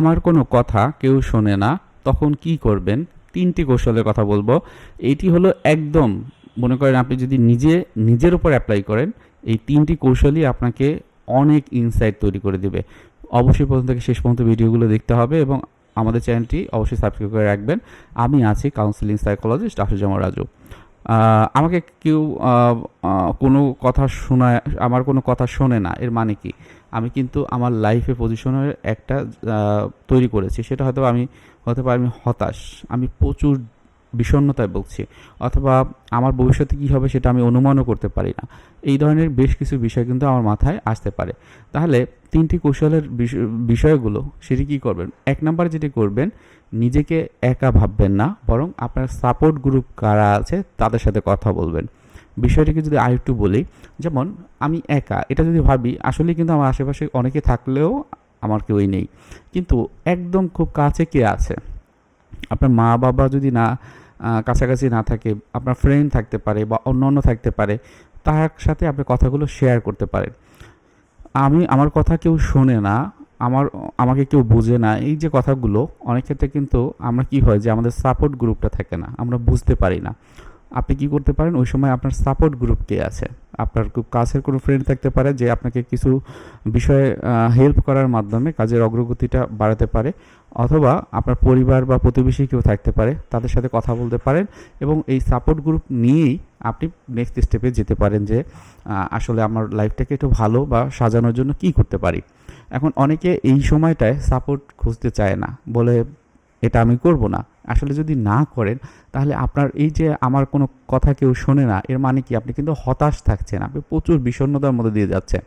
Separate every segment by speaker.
Speaker 1: আমার কোনো কথা কেউ শোনে না, তখন কি করবেন? তিনটি কৌশলের কথা বলব। এইটি হলো একদম, মনে করেন আপনি যদি নিজে, নিজের উপর অ্যাপ্লাই করেন, এই তিনটি কৌশলই আপনাকে অনেক ইনসাইট তৈরি করে দেবে। অবশ্যই প্রথম থেকে শেষ পর্যন্ত ভিডিওগুলো দেখতে হবে এবং আমাদের চ্যানেলটি অবশ্যই সাবস্ক্রাইব করে রাখবেন। আমি আছি কাউন্সিলিং সাইকোলজিস্ট আশুজামা রাজু। আমাকে কেউ কোনো কথা শোনায়, আমার কোনো কথা শোনে না, এর মানে কি? আমি কিন্তু আমার লাইফে পজিশনের একটা তৈরি করেছি। সেটা হয়তো আমি, হতে পারে আমি হতাশ, আমি প্রচুর বিষণ্ণতায় বলছি অথবা আমার ভবিষ্যতে কী হবে সেটা আমি অনুমানও করতে পারি না। এই ধরনের বেশ কিছু বিষয় কিন্তু আমার মাথায় আসতে পারে। তাহলে তিনটি কৌশলের বিষ- বিষয়গুলো, সেটি কী করবেন? এক নম্বরে যেটি করবেন, নিজেকে একা ভাববেন না, বরং আপনার সাপোর্ট গ্রুপ কারা আছে তাদের সাথে কথা বলবেন। বিষয়টিকে যদি আরেকটু বলি, যেমন আমি একা, এটা যদি ভাবি আসলে কিন্তু আমার আশেপাশে অনেকে থাকলেও আমার কেউই নেই। কিন্তু একদম খুব কাছে কে আছে? আপনার মা বাবা যদি না কাছাকাছি না থাকে, আপনার ফ্রেন্ড থাকতে পারে বা অন্য অন্য থাকতে পারে, তার সাথে আপনি কথাগুলো শেয়ার করতে পারেন। আমি, আমার কথা কেউ শোনে না, আমার, আমাকে কেউ বোঝে না, এই যে কথাগুলো, অনেক ক্ষেত্রে কিন্তু আমরা কি হয় যে আমাদের সাপোর্ট গ্রুপটা থাকে না, আমরা বুঝতে পারি না। আপনি কি করতে পারেন? ওই সময় আপনার সাপোর্ট গ্রুপ কে আছে। আপনার খুব কাছের কোনো ফ্রেন্ড থাকতে পারে যে আপনাকে কিছু বিষয়ে হেল্প করার মাধ্যমে কাজের অগ্রগতিটা বাড়াতে পারে। অথবা আপনার পরিবার বা প্রতিবেশী কেউ থাকতে পারে, তাদের সাথে কথা বলতে পারেন এবং এই সাপোর্ট গ্রুপ নিয়েই আপনি নেক্সট স্টেপে যেতে পারেন যে আসলে আমার লাইফটাকে একটু ভালো বা সাজানোর জন্য কি করতে পারি। এখন অনেকে এই সময়টায় সাপোর্ট খুঁজতে চায় না বলে এটা আমি করব না। আসলে যদি না করেন, তাহলে আপনার এই যে আমার কোনো কথা কেউ শোনে না, এর মানে কি? আপনি কিন্তু হতাশ থাকছেন, আপনি প্রচুর বিষণ্ণতার মধ্যে দিয়ে যাচ্ছেন।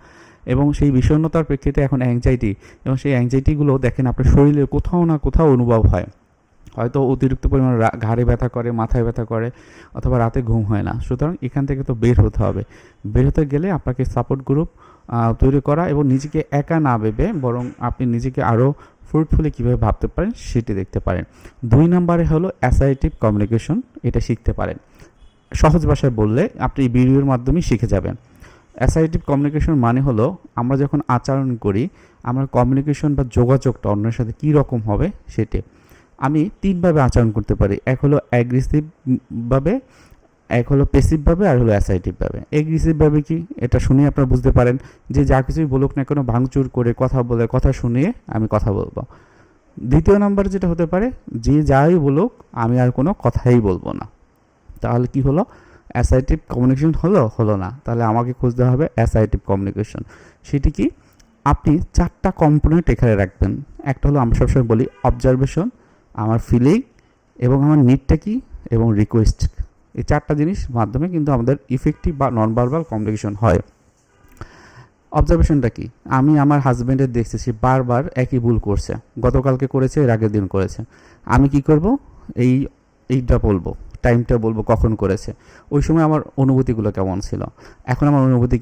Speaker 1: এবং সেই বিষণ্ণতার প্রেক্ষিতে এখন অ্যাংজাইটি এবং সেই অ্যাংজাইটিগুলো দেখেন আপনার শরীরে কোথাও না কোথাও অনুভব হয়। হয়তো অতিরিক্ত পরিমাণ ঘাড়ে ব্যথা করে, মাথায় ব্যথা করে, অথবা রাতে ঘুম হয় না। সুতরাং এখান থেকে তো বের হতে হবে। বের হতে গেলে আপনাকে সাপোর্ট গ্রুপ তৈরি করা এবং নিজেকে একা না ভেবে বরং আপনি নিজেকে আরও ফ্রুটফুলি কীভাবে ভাবতে পারেন সেটি দেখতে পারেন। দুই নম্বরে হলো অ্যাসাইটিভ কমিউনিকেশন, এটা শিখতে পারেন। সহজ ভাষায় বললে আপনি ভিডিওর মাধ্যমেই শিখে যাবেন। অ্যাসাইটিভ কমিউনিকেশন মানে হলো আমরা যখন আচরণ করি, আমরা কমিউনিকেশন বা যোগাযোগটা অন্যের সাথে কী রকম হবে সেটি। আমি তিনভাবে আচরণ করতে পারি। এক হলো অ্যাগ্রেসিভভাবে এক হলো পেসিভভাবে আর হলো অ্যাসাইটিভভাবে এগ্রেসিভভাবে কি? এটা শুনে আপনারা বুঝতে পারেন যে যা কিছুই বলুক না কেন, ভাঙচুর করে কথা বলে, কথা শুনিয়ে আমি কথা বলব। দ্বিতীয় নাম্বার যেটা হতে পারে, যে যাই বলুক, আমি আর কোনো কথাই বলব না। তাহলে কি হলো? অ্যাসাইটিভ কমিউনিকেশন হলো? হলো না। তাহলে আমাকে খুঁজতে হবে অ্যাসাইটিভ কমিউনিকেশন সেটি কি? আপনি চারটা কম্পোনেন্ট এখানে রাখবেন। একটা হলো আমরা সবসময় বলি অবজারভেশন আমার ফিলিং এবং আমার নিডটা কি? এবং রিকোয়েস্ট এই চারটা জিনিস মাধ্যমে কিন্তু আমাদের ইফেক্টিভ বা নন ভার্বাল কমিউনিকেশন হয়। অবজারভেশনটা কি? আমি আমার হাজব্যান্ডের দেখছি, সে বারবার একই ভুল করছে। গতকালকে করেছে, এর আগের দিন করেছে। আমি কি করব? এই, এইটা বলব টাইমটা বলব, কখন করেছে। ওই সময় আমার অনুভূতিগুলো কেমন ছিল? এখন আমার অনুভূতি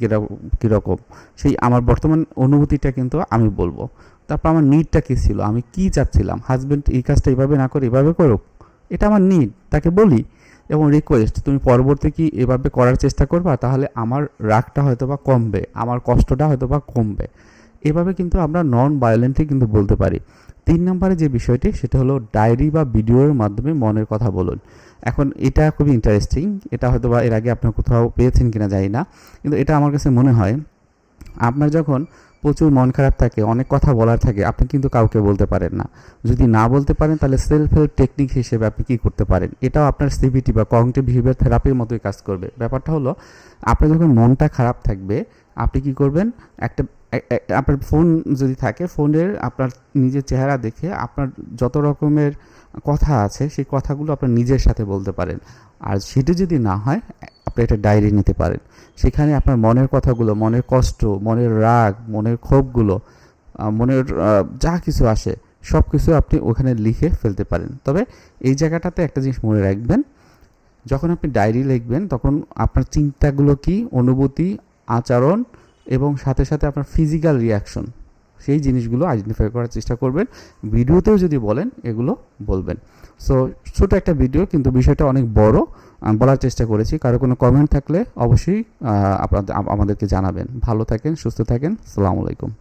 Speaker 1: কীরকম? সেই আমার বর্তমান অনুভূতিটা কিন্তু আমি বলব। তারপর আমার নিডটা কী ছিল? আমি কি চাচ্ছিলাম? হাজব্যান্ড এই কাজটা এইভাবে না করে এভাবে করুক? এটা আমার নিড তাকে বলি। এবং রিকোয়েস্ট তুমি পরবর্তী কি এভাবে করার চেষ্টা করবা? তাহলে আমার রাগটা হয়তো বা কমবে, আমার কষ্টটা হয়তো বা কমবে। এভাবে কিন্তু আমরা নন ভায়োলেন্টলি কিন্তু বলতে পারি। তিন নম্বরে যে বিষয়টি, সেটা হলো ডায়েরি বা ভিডিওর মাধ্যমে মনের কথা বলুন। এখন এটা খুবই ইন্টারেস্টিং এটা হয়তো বা এর আগে আপনার কোথাও পেয়েছেন কিনা জানি না, কিন্তু এটা আমার কাছে মনে হয়। আপনার যখন প্রচুর মন খারাপ থাকে, অনেক কথা বলার থাকে, আপনি কিন্তু কাউকে বলতে পারেন না। যদি না বলতে পারেন, তাহলে সেলফ হেল্প টেকনিক হিসেবে আপনি কী করতে পারেন? এটাও আপনার সিবিটি বা কগনিটিভ বিহেভিয়ার থেরাপির মতোই কাজ করবে। ব্যাপারটা হলো, আপনার যখন মনটা খারাপ থাকবে, আপনি কি করবেন? একটা আপনার ফোন যদি থাকে ফোনের আপনার নিজের চেহারা দেখে আপনার যত রকমের কথা আছে, সেই কথাগুলো আপনার নিজের সাথে বলতে পারেন। আর সেটি যদি না হয় আপনি একটা ডায়েরি নিতে পারেন। সেখানে আপনার মনের কথাগুলো, মনের কষ্ট, মনের রাগ, মনের ক্ষোভগুলো মনের যা কিছু আসে সব কিছু আপনি ওখানে লিখে ফেলতে পারেন। তবে এই জায়গাটাতে একটা জিনিস মনে রাখবেন, যখন আপনি ডায়েরি লিখবেন, তখন আপনার চিন্তাগুলো কি? অনুভূতি, আচরণ এবং সাথে সাথে আপনার ফিজিক্যাল রিয়াকশন সেই জিনিসগুলো আইডেন্টিফাই করার চেষ্টা করবেন। ভিডিওতেও যদি বলেন, এগুলো বলবেন। সো ছোটো একটা ভিডিও কিন্তু বিষয়টা অনেক বড় বলার চেষ্টা করেছি। কারও কোনো কমেন্ট থাকলে অবশ্যই আপনাদের, আমাদেরকে জানাবেন। ভালো থাকেন, সুস্থ থাকেন। সালামু আলাইকুম।